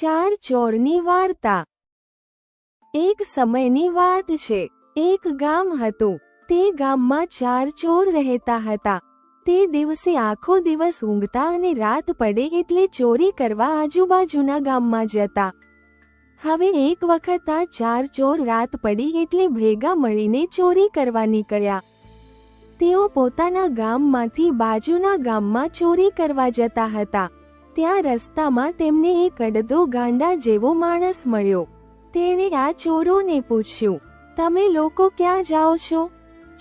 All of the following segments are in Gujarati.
ચાર ચોરની વાર્તા. એક સમયની વાત છે. એક ગામ હતું. તે ગામમાં ચાર ચોર રહેતા હતા. તે દિવસે આખો દિવસ ઊંઘતા અને રાત પડે એટલે ચોરી કરવા આજુબાજુના ગામમાં જતા. હવે એક વખત આ ચાર ચોર રાત પડી એટલે ભેગા મળીને ચોરી કરવા નીકળ્યા. તેઓ પોતાના ગામમાંથી બાજુના ગામમાં ચોરી કરવા જતા હતા. ત્યાં રસ્તામાં તેમને એક અડધો ગાંડા જેવો માણસ મળ્યો. તેણે આ ચોરોને પૂછ્યું, તમે લોકો ક્યાં જાઓ છો?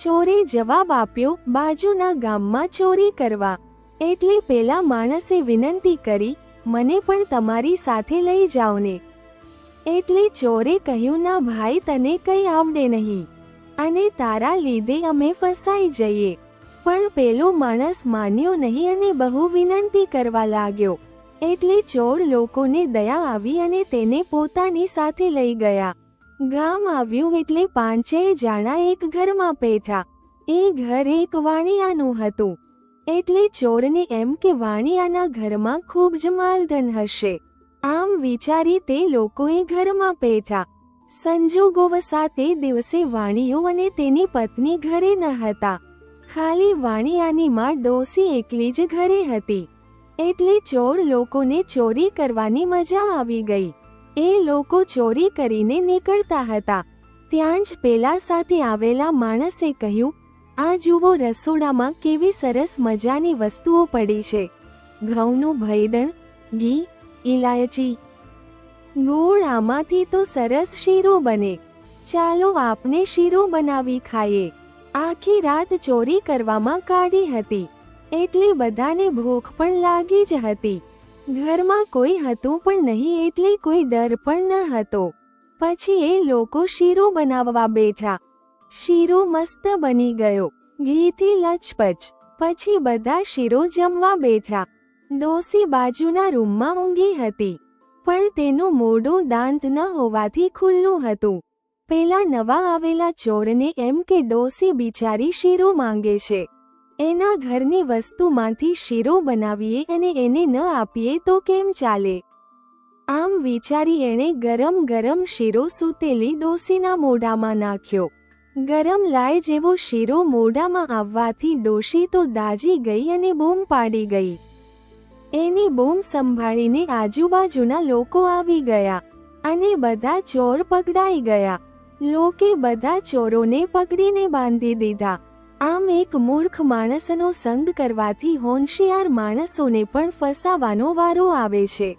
ચોરે જવાબ આપ્યો, બાજુના ગામમાં ચોરી કરવા. એટલે પેલા માણસે વિનંતી કરી, મને પણ તમારી સાથે લઈ જાઓ ને એટલે ચોરે કહ્યું, ના ભાઈ, તને કંઈ આવડે નહીં. અને તારા લીધે અમે ફસાઈ જઈએ. પણ પેલો માણસ માન્યો નહીં અને બહુ વિનંતી કરવા લાગ્યો. એટલે ચોર લોકોને દયા આવી અને તેને પોતાની સાથે લઈ ગયા. ગામ આવ્યું એટલે પાંચેય જાણા એક ઘરમાં બેઠા. એ ઘર એક વાણિયાનું હતું. એટલે ચોરને એમ કે વાણિયાના ઘરમાં ખૂબ જ માલધન હશે. આમ વિચારી તે લોકોએ ઘરમાં પેઠા સંજોગોવસા તે દિવસે વાણિયો અને તેની પત્ની ઘરે ન હતા. ખાલી વાણિયાની માં ડોસી એકલી જ ઘરે હતી. એટલે ચોર લોકોને ચોરી કરવાની મજા આવી ગઈ. એ લોકો ચોરી કરીને નીકળતા હતા. ત્યાં જ પેલા સાથે આવેલા માણસે કહ્યું, આ જુઓ રસોડામાં કેવી સરસ મજાની વસ્તુઓ પડી છે. ઘઉંનું ભૈડણ ઘી ઇલાયચી ગોળ આમાંથી તો સરસ શીરો બને. ચાલો આપણે શીરો બનાવી ખાઈએ. આખી રાત ચોરી કરવામાં કાઢી હતી. એટલે બધાને ભૂખ પણ લાગી જ હતી. ઘરમાં કોઈ હતું પણ નહીં એટલે કોઈ ડર પણ ન હતો. પછી એ લોકો શીરો બનાવવા બેઠા. શીરો મસ્ત બની ગયો. ઘીથી લચપચ પછી બધા શીરો જમવા બેઠા. ડોસી બાજુના રૂમમાં ઊંઘી હતી. પણ તેનું મોઢું દાંત ન હોવાથી ખુલ્લું હતું. પેલા નવા આવેલા ચોરને એમ કે ડોસી બિચારી શીરો માંગે છે. એના ઘરની વસ્તુમાંથી શીરો બનાવીએ અને એને ન આપીએ તો કેમ ચાલે? આમ વિચારી એણે ગરમ ગરમ શીરો સૂતેલી ડોસીના મોઢામાં નાખ્યો. ગરમ લાય જેવો શીરો મોઢામાં આવવાથી ડોશી તો દાજી ગઈ અને બૂમ પાડી ગઈ. એની બૂમ સંભાળીને આજુબાજુના લોકો આવી ગયા અને બધા ચોર પકડાઈ ગયા. લોકે બધા ચોરોને પકડીને બાંધી દીધા. આમ એક મૂર્ખ માણસનો સંગ કરવાથી હોનશિયાર માણસોને પણ ફસાવાનો વારો આવે છે.